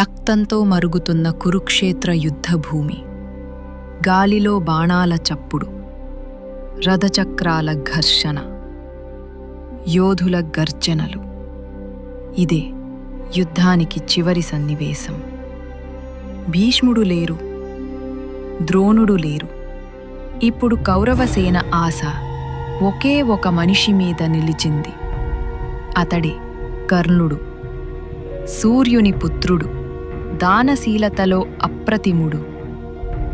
రక్తంతో మరుగుతున్న కురుక్షేత్ర యుద్ధభూమి. గాలిలో బాణాల చప్పుడు. రథచక్రాల ఘర్షణ. యోధుల గర్జనలు. ఇదే యుద్ధానికి చివరి సన్నివేశం. భీష్ముడు లేరు. ద్రోణుడు లేరు. ఇప్పుడు కౌరవసేన ఆశ ఒకే ఒక మనిషి మీద నిలిచింది. అతడే కర్ణుడు. సూర్యుని పుత్రుడు. దానశీలతలో అప్రతిముడు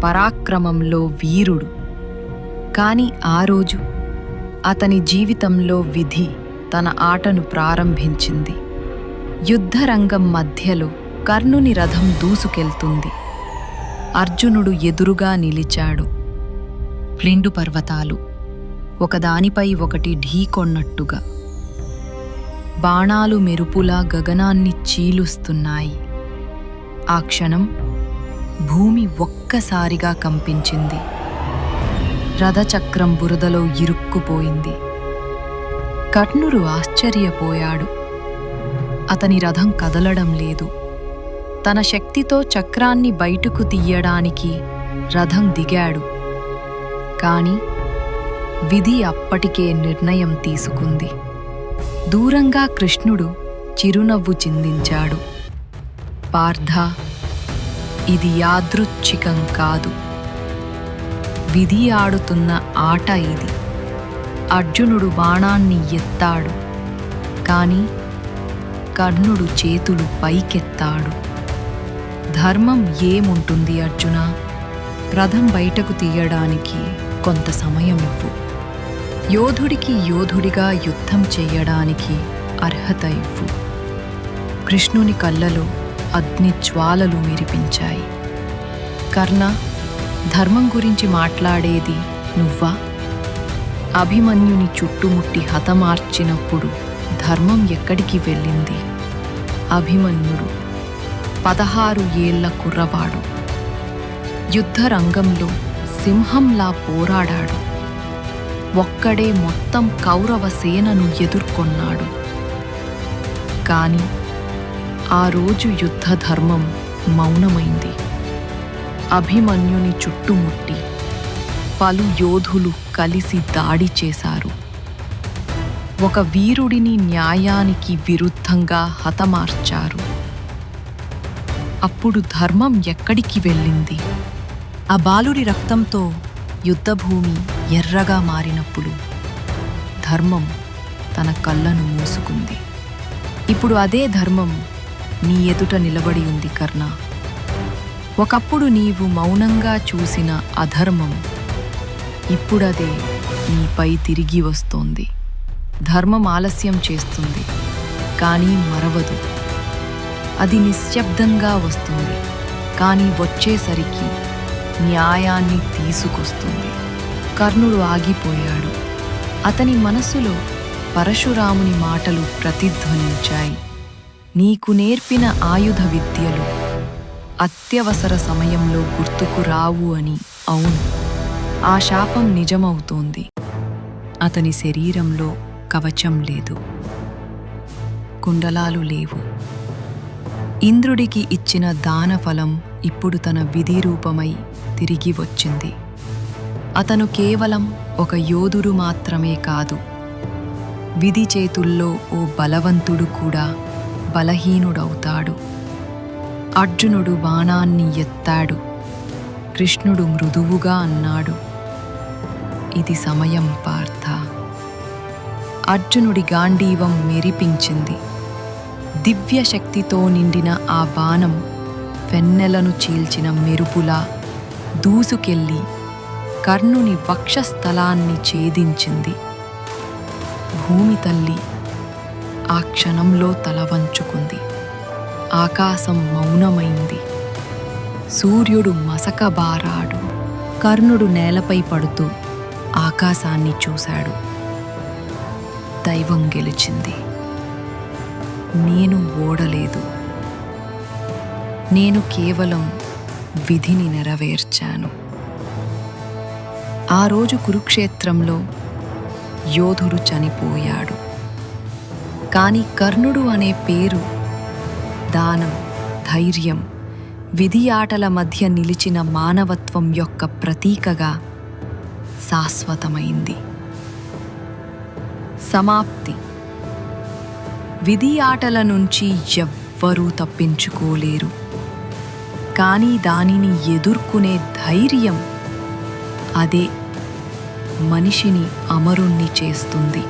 పరాక్రమంలో వీరుడు. కాని ఆ రోజు అతని జీవితంలో విధి తన ఆటను ప్రారంభించింది. యుద్ధరంగం మధ్యలో కర్ణుని రథం దూసుకెళ్తుంది. అర్జునుడు ఎదురుగా నిలిచాడు. ఫ్లిండు పర్వతాలు ఒకదానిపై ఒకటి ఢీకొన్నట్టుగా. బాణాలు మెరుపులా గగనాన్ని చీలుస్తున్నాయి. ఆ క్షణం భూమి ఒక్కసారిగా కంపించింది. రథచక్రం బురదలో ఇరుక్కుపోయింది. కర్ణుడు ఆశ్చర్యపోయాడు. అతని రథం కదలడం లేదు. తన శక్తితో చక్రాన్ని బయటకు తీయడానికి రథం దిగాడు. కాని విధి అప్పటికే నిర్ణయం తీసుకుంది. దూరంగా కృష్ణుడు చిరునవ్వు చిందించాడు. పార్థ. ఇది యాదృచ్ఛికం కాదు. విధి ఆడుతున్న ఆట ఇది. అర్జునుడు బాణాన్ని ఎత్తాడు. కాని కర్ణుడు చేతులు పైకెత్తాడు. ధర్మం ఏముంటుంది అర్జున? రథం బయటకు తీయడానికి కొంత సమయం ఇవ్వు యోధుడికి యోధుడిగా యుద్ధం చేయడానికి అర్హత ఇవ్వు. కృష్ణుని కళ్ళలో అగ్ని జ్వాలలు మెరిపించాయి. కర్ణ ధర్మం గురించి మాట్లాడేది నువ్వా? అభిమన్యుని చుట్టుముట్టి హతమార్చినప్పుడు ధర్మం ఎక్కడికి వెళ్ళింది? అభిమన్యుడు పదహారు ఏళ్ళ కుర్రవాడు. యుద్ధరంగంలో సింహంలా పోరాడాడు. ఒక్కడే మొత్తం కౌరవ సేనను ఎదుర్కొన్నాడు. కానీ ఆ రోజు యుద్ధ ధర్మం మౌనమైంది. అభిమన్యుని చుట్టుముట్టి పలు యోధులు కలిసి దాడి చేశారు. ఒక వీరుడిని న్యాయానికి విరుద్ధంగా హతమార్చారు. అప్పుడు ధర్మం ఎక్కడికి వెళ్ళింది? ఆ బాలుడి రక్తంతో యుద్ధభూమి ఎర్రగా మారినప్పుడు ధర్మం తన కళ్ళను మూసుకుంది. ఇప్పుడు అదే ధర్మం నీ ఎదుట నిలబడి ఉంది కర్ణ. ఒకప్పుడు నీవు మౌనంగా చూసిన అధర్మం ఇప్పుడదే నీపై తిరిగి వస్తోంది. ధర్మం ఆలస్యం చేస్తుంది కానీ మరవదు. అది నిశ్శబ్దంగా వస్తుంది కానీ వచ్చేసరికి న్యాయాన్ని తీసుకొస్తుంది. కర్ణుడు ఆగిపోయాడు. అతని మనసులో పరశురాముని మాటలు ప్రతిధ్వనించాయి. నీకు నేర్పిన ఆయుధ విద్యలు అత్యవసర సమయంలో గుర్తుకు రావు అని. అవును ఆ శాపం నిజమవుతోంది. అతని శరీరంలో కవచం లేదు. కుండలాలు లేవు. ఇంద్రుడికి ఇచ్చిన దానఫలం ఇప్పుడు తన విధి రూపమై తిరిగి వచ్చింది. అతను కేవలం ఒక యోధుడు మాత్రమే కాదు విధి చేతుల్లో ఓ బలవంతుడు కూడా బలహీనుడవుతాడు. అర్జునుడు బాణాన్ని ఎత్తాడు. కృష్ణుడు మృదువుగా అన్నాడు. ఇది సమయం పార్థ. అర్జునుడి గాంధీవం మెరిపించింది. దివ్య శక్తితో నిండిన ఆ బాణం వెన్నెలను చీల్చిన మెరుపులా దూసుకెళ్ళి కర్ణుని వక్షస్థలాన్ని ఛేదించింది. భూమి తల్లి ఆ క్షణంలో తల వంచుకుంది. ఆకాశం మౌనమైంది. సూర్యుడు మసకబారాడు. కర్ణుడు నేలపై పడుతూ ఆకాశాన్ని చూశాడు. దైవం గెలిచింది. నేను ఓడలేదు. నేను కేవలం విధిని నెరవేర్చాను. ఆ రోజు కురుక్షేత్రంలో యోధుడు చనిపోయాడు. కానీ కర్ణుడు అనే పేరు దానం ధైర్యం విధి ఆటల మధ్య నిలిచిన మానవత్వం యొక్క ప్రతీకగా శాశ్వతమైంది. సమాప్తి. విధి ఆటల నుంచి ఎవ్వరూ తప్పించుకోలేరు. కానీ దానిని ఎదుర్కొనే ధైర్యం అదే మనిషిని అమరుణ్ణి చేస్తుంది.